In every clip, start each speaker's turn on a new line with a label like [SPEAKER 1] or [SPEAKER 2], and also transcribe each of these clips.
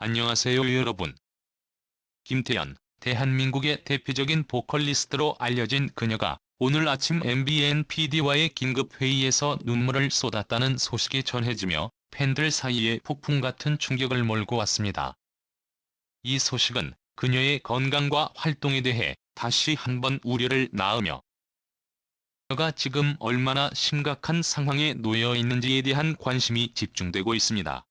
[SPEAKER 1] 안녕하세요 여러분. 김태연, 대한민국의 대표적인 보컬리스트로 알려진 그녀가 오늘 아침 MBN PD와의 긴급 회의에서 눈물을 쏟았다는 소식이 전해지며 팬들 사이에 폭풍 같은 충격을 몰고 왔습니다. 이 소식은 그녀의 건강과 활동에 대해 다시 한번 우려를 낳으며 그녀가 지금 얼마나 심각한 상황에 놓여 있는지에 대한 관심이 집중되고 있습니다.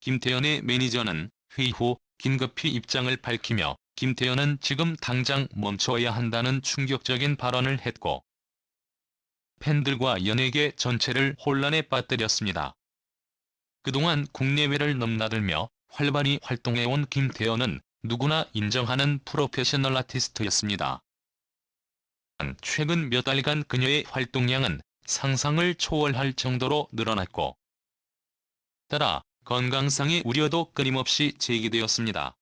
[SPEAKER 1] 김태연의 매니저는 회의 후 긴급히 입장을 밝히며 김태연은 지금 당장 멈춰야 한다는 충격적인 발언을 했고 팬들과 연예계 전체를 혼란에 빠뜨렸습니다. 그동안 국내외를 넘나들며 활발히 활동해온 김태연은 누구나 인정하는 프로페셔널 아티스트였습니다. 최근 몇 달간 그녀의 활동량은 상상을 초월할 정도로 늘어났고 따라 건강상의 우려도 끊임없이 제기되었습니다.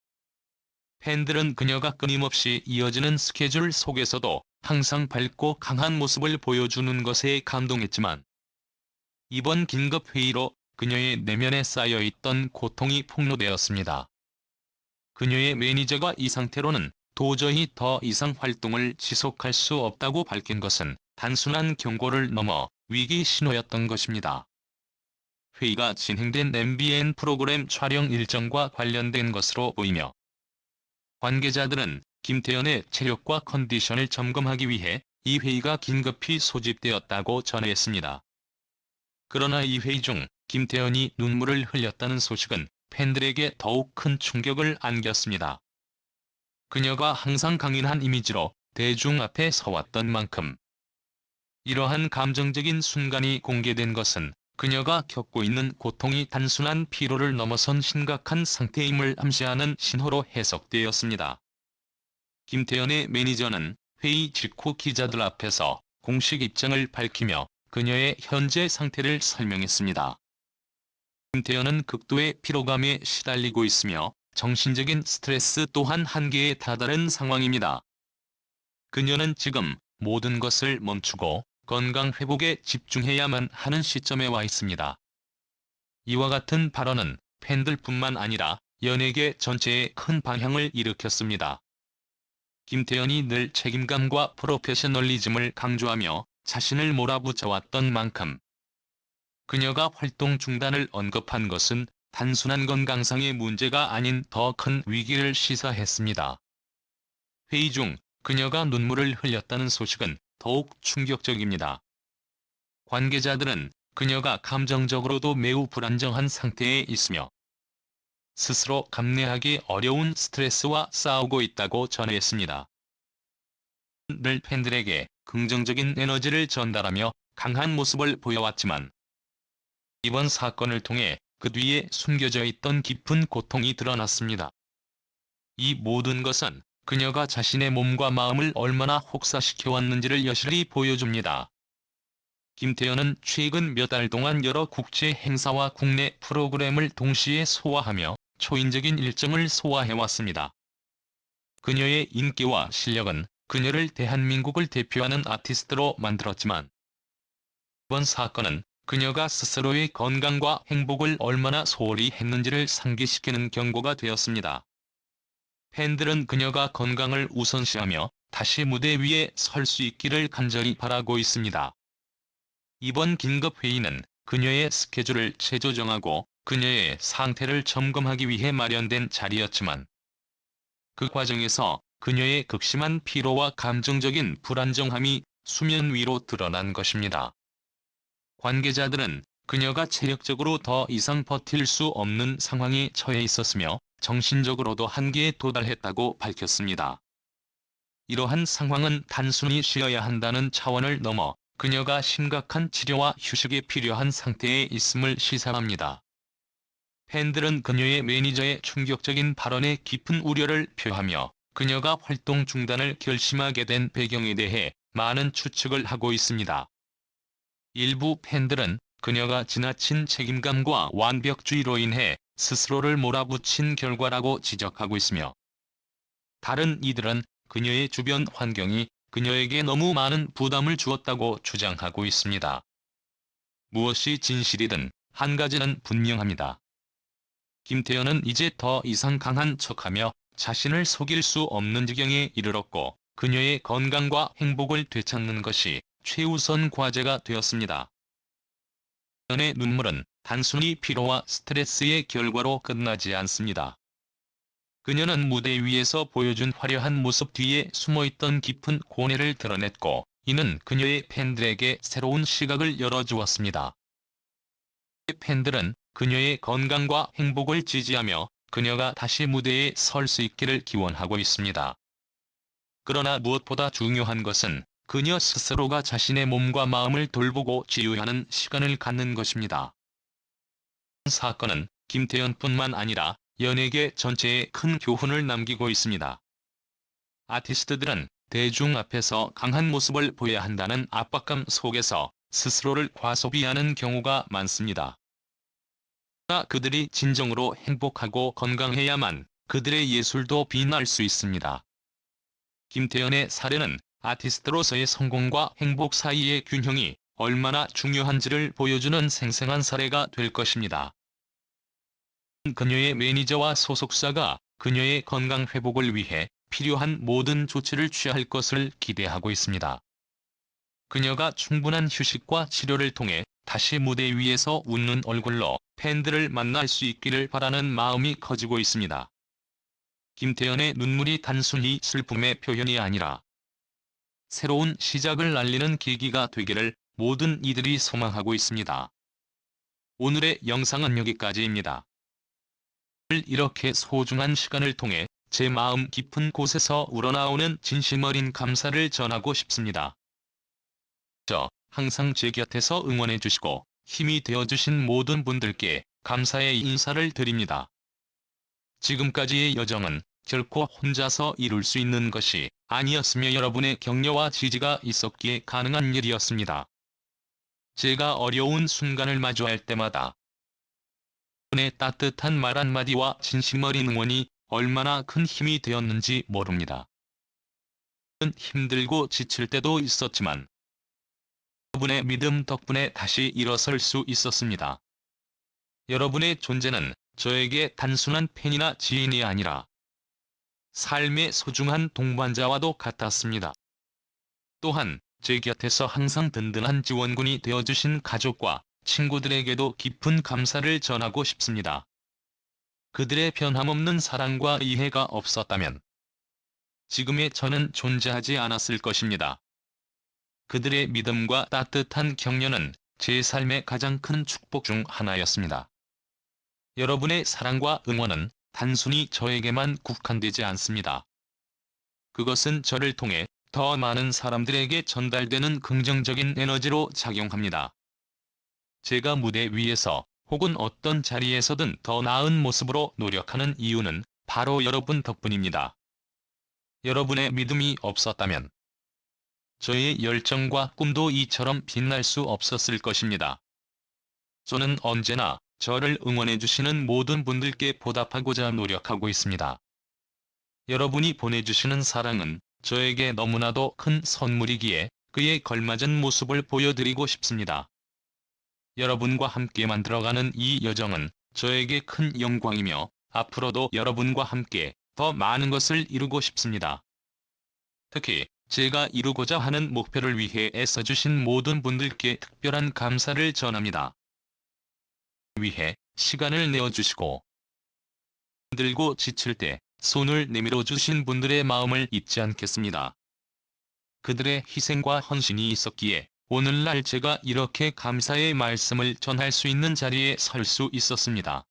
[SPEAKER 1] 팬들은 그녀가 끊임없이 이어지는 스케줄 속에서도 항상 밝고 강한 모습을 보여주는 것에 감동했지만 이번 긴급 회의로 그녀의 내면에 쌓여있던 고통이 폭로되었습니다. 그녀의 매니저가 이 상태로는 도저히 더 이상 활동을 지속할 수 없다고 밝힌 것은 단순한 경고를 넘어 위기 신호였던 것입니다. 회의가 진행된 MBN 프로그램 촬영 일정과 관련된 것으로 보이며 관계자들은 김태연의 체력과 컨디션을 점검하기 위해 이 회의가 긴급히 소집되었다고 전했습니다. 그러나 이 회의 중 김태연이 눈물을 흘렸다는 소식은 팬들에게 더욱 큰 충격을 안겼습니다. 그녀가 항상 강인한 이미지로 대중 앞에 서왔던 만큼 이러한 감정적인 순간이 공개된 것은 그녀가 겪고 있는 고통이 단순한 피로를 넘어선 심각한 상태임을 암시하는 신호로 해석되었습니다. 김태연의 매니저는 회의 직후 기자들 앞에서 공식 입장을 밝히며 그녀의 현재 상태를 설명했습니다. 김태연은 극도의 피로감에 시달리고 있으며 정신적인 스트레스 또한 한계에 다다른 상황입니다. 그녀는 지금 모든 것을 멈추고 건강 회복에 집중해야만 하는 시점에 와 있습니다. 이와 같은 발언은 팬들뿐만 아니라 연예계 전체에 큰 방향을 일으켰습니다. 김태연이 늘 책임감과 프로페셔널리즘을 강조하며 자신을 몰아붙여왔던 만큼 그녀가 활동 중단을 언급한 것은 단순한 건강상의 문제가 아닌 더 큰 위기를 시사했습니다. 회의 중 그녀가 눈물을 흘렸다는 소식은 더욱 충격적입니다. 관계자들은 그녀가 감정적으로도 매우 불안정한 상태에 있으며 스스로 감내하기 어려운 스트레스와 싸우고 있다고 전했습니다. 늘 팬들에게 긍정적인 에너지를 전달하며 강한 모습을 보여왔지만 이번 사건을 통해 그 뒤에 숨겨져 있던 깊은 고통이 드러났습니다. 이 모든 것은 그녀가 자신의 몸과 마음을 얼마나 혹사시켜왔는지를 여실히 보여줍니다. 김태연은 최근 몇 달 동안 여러 국제 행사와 국내 프로그램을 동시에 소화하며 초인적인 일정을 소화해왔습니다. 그녀의 인기와 실력은 그녀를 대한민국을 대표하는 아티스트로 만들었지만 이번 사건은 그녀가 스스로의 건강과 행복을 얼마나 소홀히 했는지를 상기시키는 경고가 되었습니다. 팬들은 그녀가 건강을 우선시하며 다시 무대 위에 설 수 있기를 간절히 바라고 있습니다. 이번 긴급회의는 그녀의 스케줄을 재조정하고 그녀의 상태를 점검하기 위해 마련된 자리였지만 그 과정에서 그녀의 극심한 피로와 감정적인 불안정함이 수면 위로 드러난 것입니다. 관계자들은 그녀가 체력적으로 더 이상 버틸 수 없는 상황에 처해 있었으며 정신적으로도 한계에 도달했다고 밝혔습니다. 이러한 상황은 단순히 쉬어야 한다는 차원을 넘어 그녀가 심각한 치료와 휴식이 필요한 상태에 있음을 시사합니다. 팬들은 그녀의 매니저의 충격적인 발언에 깊은 우려를 표하며 그녀가 활동 중단을 결심하게 된 배경에 대해 많은 추측을 하고 있습니다. 일부 팬들은 그녀가 지나친 책임감과 완벽주의로 인해 스스로를 몰아붙인 결과라고 지적하고 있으며 다른 이들은 그녀의 주변 환경이 그녀에게 너무 많은 부담을 주었다고 주장하고 있습니다. 무엇이 진실이든 한 가지는 분명합니다. 김태현은 이제 더 이상 강한 척하며 자신을 속일 수 없는 지경에 이르렀고 그녀의 건강과 행복을 되찾는 것이 최우선 과제가 되었습니다. 연의 눈물은 단순히 피로와 스트레스의 결과로 끝나지 않습니다. 그녀는 무대 위에서 보여준 화려한 모습 뒤에 숨어있던 깊은 고뇌를 드러냈고 이는 그녀의 팬들에게 새로운 시각을 열어주었습니다. 팬들은 그녀의 건강과 행복을 지지하며 그녀가 다시 무대에 설 수 있기를 기원하고 있습니다. 그러나 무엇보다 중요한 것은 그녀 스스로가 자신의 몸과 마음을 돌보고 치유하는 시간을 갖는 것입니다. 사건은 김태현뿐만 아니라 연예계 전체에 큰 교훈을 남기고 있습니다. 아티스트들은 대중 앞에서 강한 모습을 보여야 한다는 압박감 속에서 스스로를 과소비하는 경우가 많습니다. 그들이 진정으로 행복하고 건강해야만 그들의 예술도 빛날 수 있습니다. 김태현의 사례는 아티스트로서의 성공과 행복 사이의 균형이 얼마나 중요한지를 보여주는 생생한 사례가 될 것입니다. 그녀의 매니저와 소속사가 그녀의 건강 회복을 위해 필요한 모든 조치를 취할 것을 기대하고 있습니다. 그녀가 충분한 휴식과 치료를 통해 다시 무대 위에서 웃는 얼굴로 팬들을 만날 수 있기를 바라는 마음이 커지고 있습니다. 김태현의 눈물이 단순히 슬픔의 표현이 아니라 새로운 시작을 알리는 계기가 되기를 모든 이들이 소망하고 있습니다. 오늘의 영상은 여기까지입니다. 이렇게 소중한 시간을 통해 제 마음 깊은 곳에서 우러나오는 진심 어린 감사를 전하고 싶습니다. 저 항상 제 곁에서 응원해 주시고 힘이 되어 주신 모든 분들께 감사의 인사를 드립니다. 지금까지의 여정은 결코 혼자서 이룰 수 있는 것이 아니었으며 여러분의 격려와 지지가 있었기에 가능한 일이었습니다. 제가 어려운 순간을 마주할 때마다 분의 따뜻한 말 한마디와 진심 어린 응원이 얼마나 큰 힘이 되었는지 모릅니다. 힘들고 지칠 때도 있었지만 여러분의 믿음 덕분에 다시 일어설 수 있었습니다. 여러분의 존재는 저에게 단순한 팬이나 지인이 아니라 삶의 소중한 동반자와도 같았습니다. 또한 제 곁에서 항상 든든한 지원군이 되어주신 가족과 친구들에게도 깊은 감사를 전하고 싶습니다. 그들의 변함없는 사랑과 이해가 없었다면 지금의 저는 존재하지 않았을 것입니다. 그들의 믿음과 따뜻한 격려는 제 삶의 가장 큰 축복 중 하나였습니다. 여러분의 사랑과 응원은 단순히 저에게만 국한되지 않습니다. 그것은 저를 통해 더 많은 사람들에게 전달되는 긍정적인 에너지로 작용합니다. 제가 무대 위에서 혹은 어떤 자리에서든 더 나은 모습으로 노력하는 이유는 바로 여러분 덕분입니다. 여러분의 믿음이 없었다면 저의 열정과 꿈도 이처럼 빛날 수 없었을 것입니다. 저는 언제나 저를 응원해주시는 모든 분들께 보답하고자 노력하고 있습니다. 여러분이 보내주시는 사랑은 저에게 너무나도 큰 선물이기에 그에 걸맞은 모습을 보여드리고 싶습니다. 여러분과 함께 만들어가는 이 여정은 저에게 큰 영광이며 앞으로도 여러분과 함께 더 많은 것을 이루고 싶습니다. 특히 제가 이루고자 하는 목표를 위해 애써주신 모든 분들께 특별한 감사를 전합니다. 위해 시간을 내어주시고 힘들고 지칠 때 손을 내밀어 주신 분들의 마음을 잊지 않겠습니다. 그들의 희생과 헌신이 있었기에 오늘날 제가 이렇게 감사의 말씀을 전할 수 있는 자리에 설 수 있었습니다.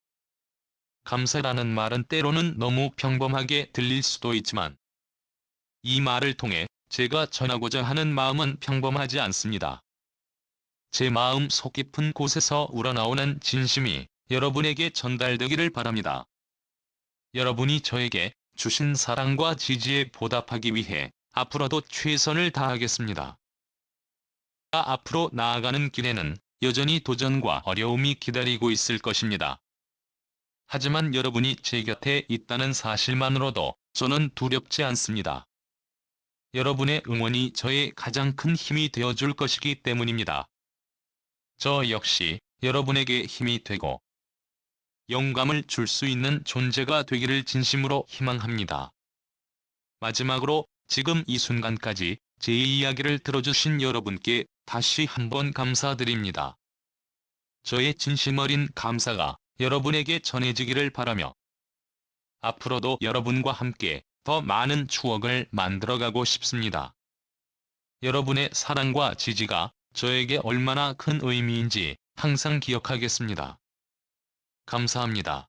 [SPEAKER 1] 감사라는 말은 때로는 너무 평범하게 들릴 수도 있지만 이 말을 통해 제가 전하고자 하는 마음은 평범하지 않습니다. 제 마음 속 깊은 곳에서 우러나오는 진심이 여러분에게 전달되기를 바랍니다. 여러분이 저에게 주신 사랑과 지지에 보답하기 위해 앞으로도 최선을 다하겠습니다. 앞으로 나아가는 길에는 여전히 도전과 어려움이 기다리고 있을 것입니다. 하지만 여러분이 제 곁에 있다는 사실만으로도 저는 두렵지 않습니다. 여러분의 응원이 저의 가장 큰 힘이 되어줄 것이기 때문입니다. 저 역시 여러분에게 힘이 되고 영감을 줄 수 있는 존재가 되기를 진심으로 희망합니다. 마지막으로 지금 이 순간까지 제 이야기를 들어주신 여러분께 다시 한번 감사드립니다. 저의 진심 어린 감사가 여러분에게 전해지기를 바라며 앞으로도 여러분과 함께 더 많은 추억을 만들어가고 싶습니다. 여러분의 사랑과 지지가 저에게 얼마나 큰 의미인지 항상 기억하겠습니다. 감사합니다.